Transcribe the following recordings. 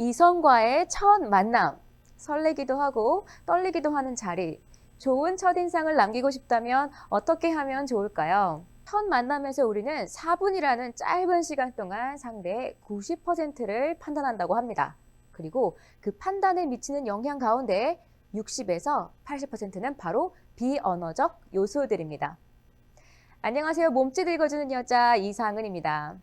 이성과의 첫 만남. 설레기도 하고 떨리기도 하는 자리. 좋은 첫인상을 남기고 싶다면 어떻게 하면 좋을까요? 첫 만남에서 우리는 4분이라는 짧은 시간 동안 상대의 90%를 판단한다고 합니다. 그리고 그 판단에 미치는 영향 가운데 60에서 80%는 바로 비언어적 요소들입니다. 안녕하세요. 몸짓 읽어주는 여자 이상은입니다.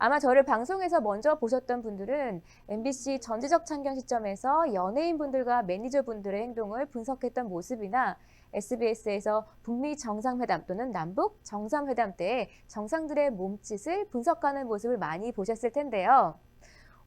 아마 저를 방송에서 먼저 보셨던 분들은 MBC 전지적 참견 시점에서 연예인분들과 매니저분들의 행동을 분석했던 모습이나 SBS에서 북미 정상회담 또는 남북 정상회담 때 정상들의 몸짓을 분석하는 모습을 많이 보셨을 텐데요.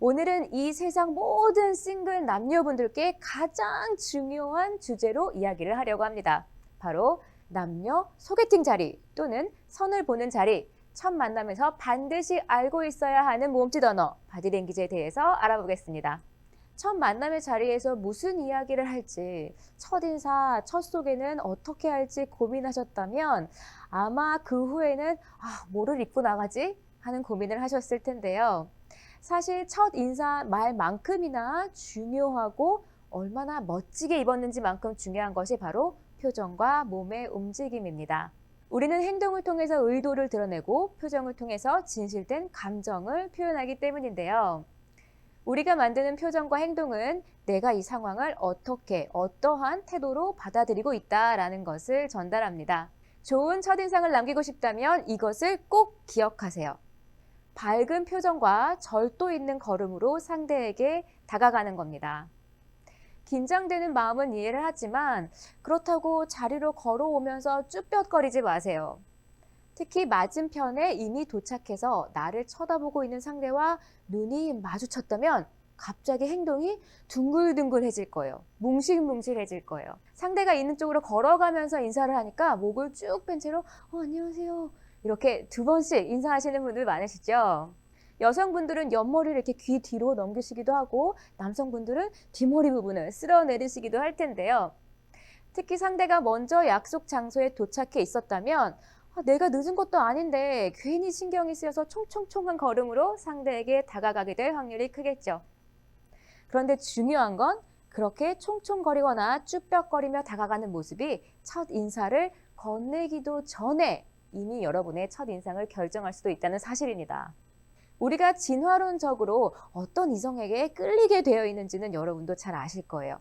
오늘은 이 세상 모든 싱글 남녀분들께 가장 중요한 주제로 이야기를 하려고 합니다. 바로 남녀 소개팅 자리 또는 선을 보는 자리, 첫 만남에서 반드시 알고 있어야 하는 몸짓 언어, 바디랭귀지에 대해서 알아보겠습니다. 첫 만남의 자리에서 무슨 이야기를 할지, 첫인사, 첫 소개는 어떻게 할지 고민하셨다면 아마 그 후에는 아, 뭐를 입고 나가지? 하는 고민을 하셨을 텐데요. 사실 첫 인사 말만큼이나 중요하고 얼마나 멋지게 입었는지만큼 중요한 것이 바로 표정과 몸의 움직임입니다. 우리는 행동을 통해서 의도를 드러내고 표정을 통해서 진실된 감정을 표현하기 때문인데요. 우리가 만드는 표정과 행동은 내가 이 상황을 어떻게, 어떠한 태도로 받아들이고 있다라는 것을 전달합니다. 좋은 첫인상을 남기고 싶다면 이것을 꼭 기억하세요. 밝은 표정과 절도 있는 걸음으로 상대에게 다가가는 겁니다. 긴장되는 마음은 이해를 하지만 그렇다고 자리로 걸어오면서 쭈뼛거리지 마세요. 특히 맞은편에 이미 도착해서 나를 쳐다보고 있는 상대와 눈이 마주쳤다면 갑자기 행동이 둥글둥글해질 거예요. 뭉실뭉실해질 거예요. 상대가 있는 쪽으로 걸어가면서 인사를 하니까 목을 쭉 뺀 채로 어, 안녕하세요. 이렇게 두 번씩 인사하시는 분들 많으시죠? 여성분들은 옆머리를 이렇게 귀 뒤로 넘기시기도 하고 남성분들은 뒷머리 부분을 쓸어내리시기도 할 텐데요. 특히 상대가 먼저 약속 장소에 도착해 있었다면 아, 내가 늦은 것도 아닌데 괜히 신경이 쓰여서 총총총한 걸음으로 상대에게 다가가게 될 확률이 크겠죠. 그런데 중요한 건 그렇게 총총거리거나 쭈뼛거리며 다가가는 모습이 첫 인사를 건네기도 전에 이미 여러분의 첫 인상을 결정할 수도 있다는 사실입니다. 우리가 진화론적으로 어떤 이성에게 끌리게 되어 있는지는 여러분도 잘 아실 거예요.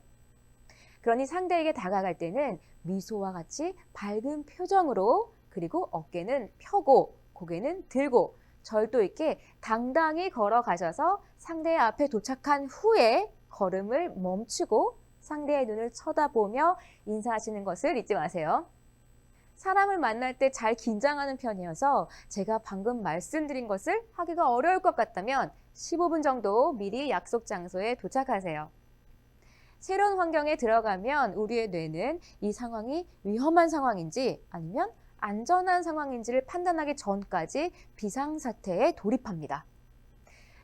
그러니 상대에게 다가갈 때는 미소와 같이 밝은 표정으로 그리고 어깨는 펴고 고개는 들고 절도 있게 당당히 걸어가셔서 상대의 앞에 도착한 후에 걸음을 멈추고 상대의 눈을 쳐다보며 인사하시는 것을 잊지 마세요. 사람을 만날 때 잘 긴장하는 편이어서 제가 방금 말씀드린 것을 하기가 어려울 것 같다면 15분 정도 미리 약속 장소에 도착하세요. 새로운 환경에 들어가면 우리의 뇌는 이 상황이 위험한 상황인지 아니면 안전한 상황인지를 판단하기 전까지 비상사태에 돌입합니다.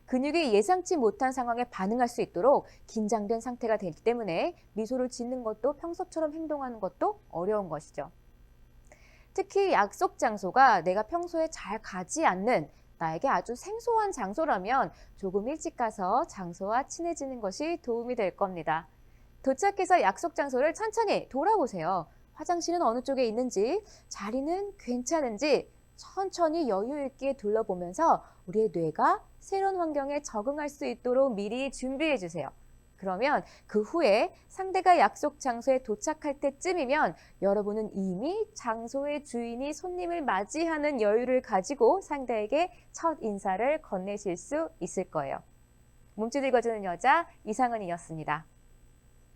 근육이 예상치 못한 상황에 반응할 수 있도록 긴장된 상태가 되기 때문에 미소를 짓는 것도 평소처럼 행동하는 것도 어려운 것이죠. 특히 약속 장소가 내가 평소에 잘 가지 않는 나에게 아주 생소한 장소라면 조금 일찍 가서 장소와 친해지는 것이 도움이 될 겁니다. 도착해서 약속 장소를 천천히 돌아보세요. 화장실은 어느 쪽에 있는지, 자리는 괜찮은지 천천히 여유 있게 둘러보면서 우리의 뇌가 새로운 환경에 적응할 수 있도록 미리 준비해 주세요. 그러면 그 후에 상대가 약속 장소에 도착할 때쯤이면 여러분은 이미 장소의 주인이 손님을 맞이하는 여유를 가지고 상대에게 첫 인사를 건네실 수 있을 거예요. 몸짓 읽어주는 여자 이상은이었습니다.